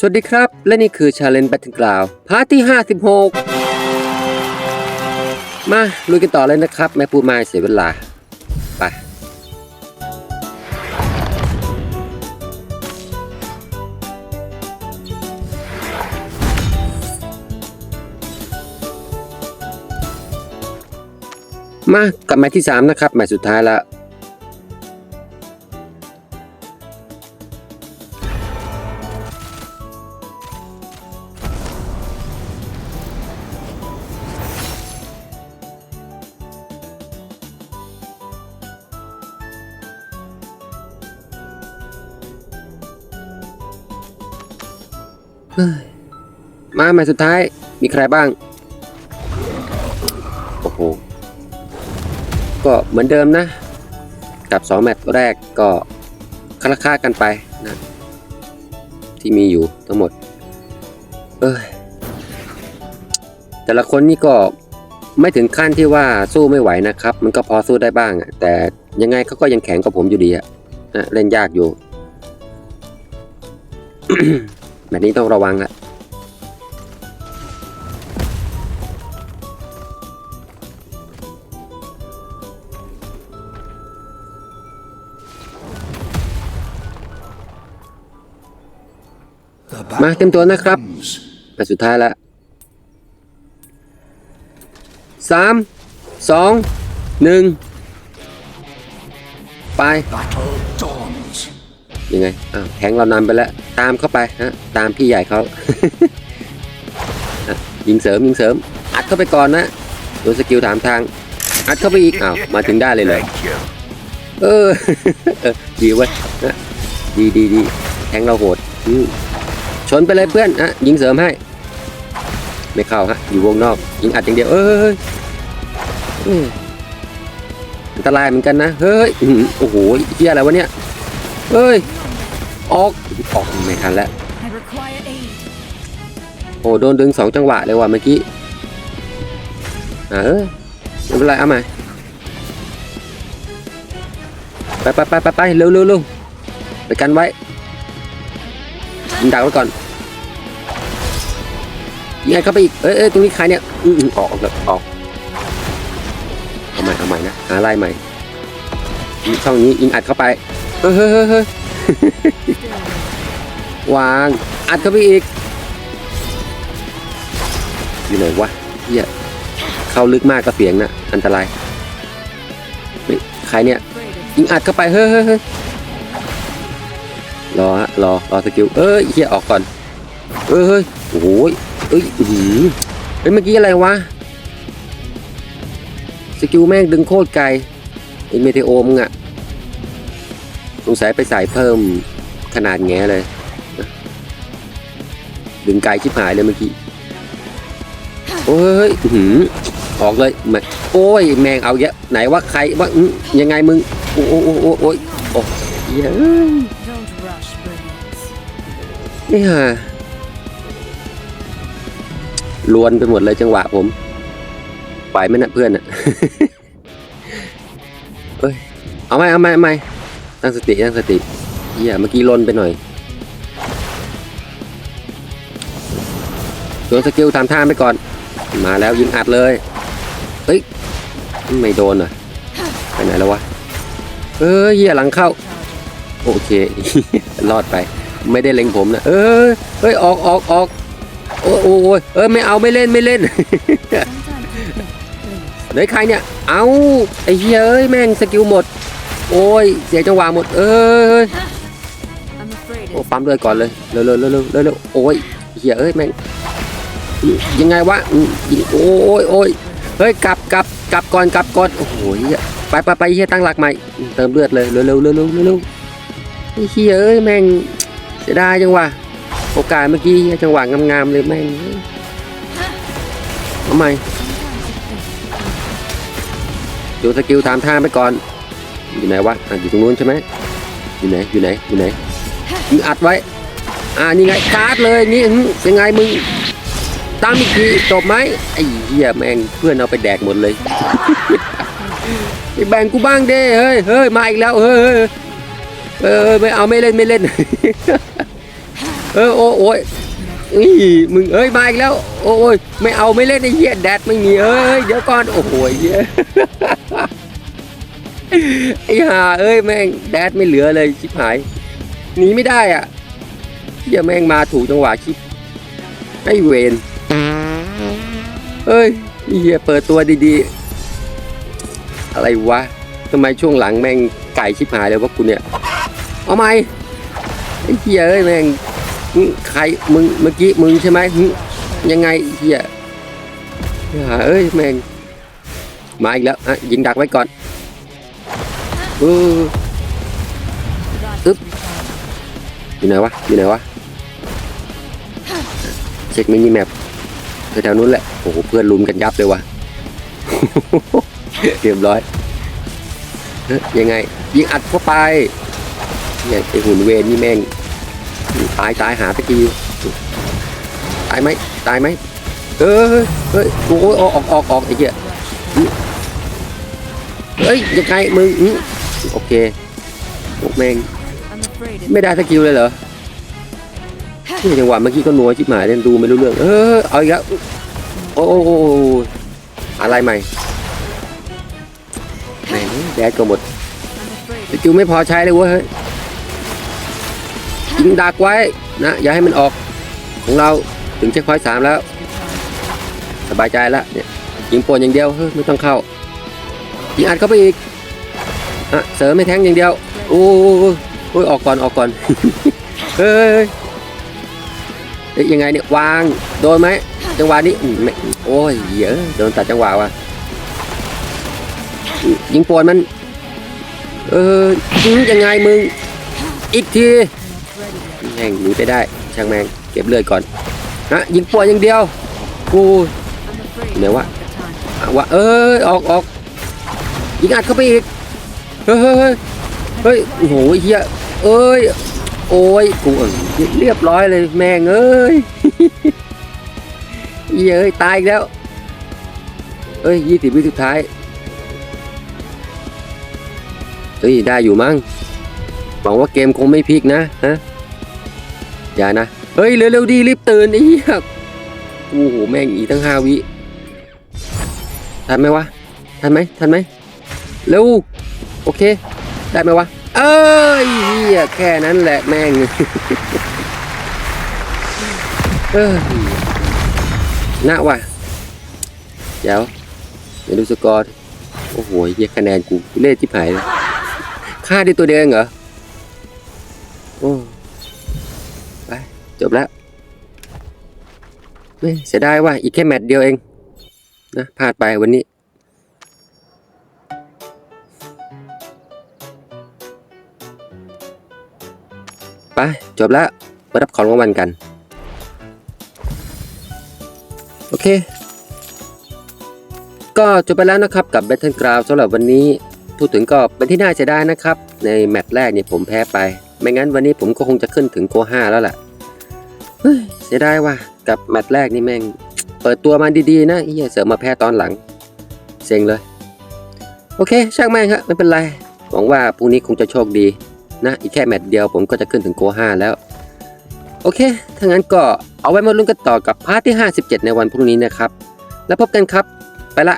สวัสดีครับ และนี่คือ Challenge Battleground พาร์ทที่ 56 มาลุยกันต่อเลยนะครับ แม่พูดมาเสียเวลา ไป มากับแมตช์ที่ 3 นะครับแมตช์สุดท้ายแล้ว มาแมตช์สุดท้ายมีใครบ้าง โอ้โห ก็เหมือนเดิมนะ กับ 2 แมตช์แรกก็คาราคากันไปนะ ที่มีอยู่ทั้งหมด เอ้ย แต่ละคนนี่ก็ไม่ถึงขั้นที่ว่าสู้ไม่ไหวนะครับ มันก็พอสู้ได้บ้าง แต่ยังไงเขาก็ยังแข็งกว่าผมอยู่ดีอะนะเล่นยากอยู่ แบบนี้ต้องระวังละมาเต็มตัวนะครับแต่สุดท้ายแล้วสามสองหนึ่งไป ยังไงอ้าวแทงเรานำไปแล้ว ตามเข้าไปฮะตามพี่ใหญ่เขายิงเสริมยิงเสริม อัดเข้าไปก่อนนะโดนสกิลถามทาง อัดเข้าไปอีกอ้าวมาถึงได้เลยเลยเออดีเว้ยนะดีดีดีแทงเราโหดชนไปเลยเพื่อนอะยิงเสริมให้ ไม่เข้าฮะอยู่วงนอก ยิงอัดอย่างเดียวเอ้ยอันตรายเหมือนกันนะ เฮ้ยอือโอ้โหเฮียอะไรวะเนี่ย เฮ้ย ออกออกไม่ทันแล้ว I require aid. โอ้โดนดึงสองจังหวะเลยว่ะเมื่อกี้อะเออไม่เป็นไรเอาใหม่ไปไปไปไปไปเร็วเร็วเร็วไปกันไว้ยิงดักไว้ก่อนยิงไงเข้าไปอีกเอ้ยเอ้ยตรงนี้ใครเนี่ยอืมอืมออกออกออกเอาใหม่เอาใหม่นะหาลายใหม่ยิงช่องนี้ยิงอัดเข้าไปเฮ้ยเฮ้ยเฮ้ยเฮ้ย วาง อัดเข้าไปอีก อยู่ไหนวะเฮียเข้าลึกมากก็เสียงนะอันตรายเฮ้ยใครเนี่ย ยิงอัดเข้าไป เฮ้ยเฮ้ยเฮ้ยรอฮะรอ รอสกิล เอ้ยเฮียออกก่อน เอ้ยเฮ้ยโอ้ยเอ้ยหือเฮ้ยเมื่อกี้อะไรวะ สกิลแม่งดึงโคตรไกลไอเมเทโอมึงอะ สงสัยไปใส่เพิ่มขนาดแง่เลย ดึงไกลชิบหายเลยเมื่อกี้ โอ้ยหือออกเลยม่โอ้ย แมงเอาเยอะ ไหนว่าใครว่ายังไงมึง โอ้โอ้โอ้โอ้โอ้ยโอ้ยนี่ฮะลวนไปหมดเลยจังหวะผมไหวไหมนะเพื่อนอะเอ้ย เอาไหมเอาไหมเอาไหม ตั้งสติตั้งสติเหี้ยเมื่อกี้ลนไปหน่อยโดนสกิลตามท่าไปก่อน มาแล้วยิงอัดเลยเฮ้ยไม่โดนอะไปไหนแล้ววะเอ้ยเหี้ยหลังเข้า โอเครอดไปไม่ได้เล็งผมนะเอ้ยเฮ้ยออกออกออกโอ้โอ้ยเออไม่เอาไม่เล่นไม่เล่น Sometimes with me, please. เฮ้ยใครเนี่ย เอาไอ้เหี้ยเอ้ยแม่งสกิลหมด โอ้ย เสียจังหวะหมด เอ้ยโอ้ปั๊มเลยก่อนเลย เร็วเร็วเร็วเร็วเร็วโอ้ยเหี้ยเอ้ยแม่งยังไงวะโอ้ยโอ้ยเฮ้ยกลับกลับกลับก่อนกลับก่อนโอ้โหเยไปไปไปเหี้ยตั้งหลักใหม่ เติมเลือดเลยเร็วเร็วเร็วเร็วเร็วเร็วไอ้เหี้ยเอ้ยแม่งเสียดายจังหวะโอกาสเมื่อกี้จังหวะงามๆเลยแม่งทำไมดูสกิลตามทางไปก่อน อยู่ไหนวะอะอยู่ตรงนู้นใช่ไหมอยู่ไหนอยู่ไหนอยู่ไหนยิงอัดไว้ อ่านี่ไงการ์ดเลยนี่เป็นไงมึงตามอีกทีจบไหมไอ้เหี้ยแม่งเพื่อนเอาไปแดกหมดเลยไปแบ่งกูบ้างเด้เฮ้ยเฮ้ยมาอีกแล้วเฮ้ยเฮ้ยเออไม่เอาไม่เล่นไม่เล่น เออโอ้โอ้ยนี่มึงเอ้ยมาอีกแล้ว โอ้ยไม่เอาไม่เล่นไอ้เหี้ยแดดไม่มีเอ้ยเดี๋ยวก่อนโอ้โหเหี้ย ไอ้ห่าเอ้ยแม่งแดดไม่เหลือเลยชิบหายหนีไม่ได้อะเหี้ยแม่งมาถูกจังหวะชิบไอ้เวนเอ้ยเหี้ยเปิดตัวดีๆ อะไรวะทำไมช่วงหลังแม่งไก่ชิบหายเลยวะกูเนี่ย เอาไหมไอ้เหี้ยเอ้ยแม่งใครมึงเมื่อกี้มึงใช่ไหมยังไงเหี้ยหาเอ้ยแม่งมาอีกแล้วอะยิงดักไว้ก่อน เออ That's Oop. to be found. อยู่ไหนวะอยู่ไหนวะเช็คมินิแมปแถวๆนู้นแหละโอ้โหเพื่อนลุมกันยับเลยวะเรียบร้อยเอ๊ะยังไง ยิงอัดเข้าไปเนี่ยไอหุ่นเวนนี่แม่งตายตายหาตะกี้ตายไหมตายไหมเอ้ยเฮ้ยโอ้ยออกออกออกไอ้เหี้ยเฮ้ยยังไงมึงอื้อ โอเคพวกแม่ง I'm afraid it ไม่ได้สกิลเลยเหรอนี่จังหวะเมื่อกี้ก็นัวชิบหายเล่นดูไม่รู้เรื่อง เออเอาอีกแล้วโอ้โอ้โอ้โอ้อะไรใหม่แหม่งแดดก็หมด I'm afraid สกิลไม่พอใช้เลยเว้ยเฮ้ยยิงดักไว้นะ อย่าให้มันออกของเราถึงเช็คพอยต์สามแล้ว to be found. สบายใจแล้วเนี่ยยิงปวนอย่างเดียวเฮ้ยไม่ต้องเข้ายิงอัดเข้าไปอีก อะเสริมไม่แทงอย่างเดียวโอ้โหโอ้ยออกก่อนออกก่อนเฮ้ยยังไงเนี่ยวางโดนไหมจังหวะนี้โอ้ยเยอะโดนตัดจังหวะว่ะยิงปวนมัน เออยิงยังไงมึงอีกทีแม่งหนีไปได้ช่างแมงเก็บเลือดก่อนนะยิงปวนอย่างเดียวกู I'm afraid Nè it's quá. not the time. อะวะเอ้ยออกออกยิงอัดเข้าไปอีก เฮ้ยเฮ้ยเฮ้ยโอ้โหเฮียเอ้ย โอ้ยกูเรียบร้อยเลยแม่งเอ้ยเหี้ยเอ้ยตายอีกแล้วเอ้ยยี่สิบวิสุดท้ายเฮ้ยได้อยู่มั้งหวังว่าเกมคงไม่พลิกนะฮะอย่านะ เฮ้ย เร็วๆดีรีบตื่นไอ้เหี้ยโอ้โหแม่งอีตั้งห้าวิ ทันไหมวะ ทันไหมทันไหมเร็ว โอเค ได้ไหมวะ เอ้ยเฮียแค่นั้นแหละแม่งเออน่าว่ะเดี๋ยวเดี๋ยวดูสกอร์ โอ้โหเฮียคะแนนกูเล่ที่หายเลยฆ่าได้ตัวเดียวเองเหรอ โอ้ไปจบแล้วเฮ้ยเสียดายว่ะอีกแค่แมตช์เดียวเองนะพลาดไปวันนี้ ไปจบแล้วมารับของรางวัลกัน โอเค ก็จบไปแล้วนะครับกับ Battleground สำหรับวันนี้พูดถึงก็เป็นที่น่าเสียดายนะครับ ในแมตช์แรกเนี่ยผมแพ้ไป ไม่งั้นวันนี้ผมก็คงจะขึ้นถึงโก5แล้วแหละเฮ้ยเสียดายว่ะกับแมตช์แรกนี่แม่ง เปิดตัวมาดีๆนะเฮียเสริมมาแพ้ตอนหลัง เซ็งเลย โอเค ช่างแม่งครับไม่เป็นไรหวังว่าพรุ่งนี้คงจะโชคดี นะอีกแค่แมตช์เดียวผมก็จะขึ้นถึงโก5แล้ว โอเคถ้างั้นก็เอาไว้มาลุ้นกันต่อกับพาร์ทที่ 57 ในวันพรุ่งนี้นะครับ แล้วพบกันครับ ไปละ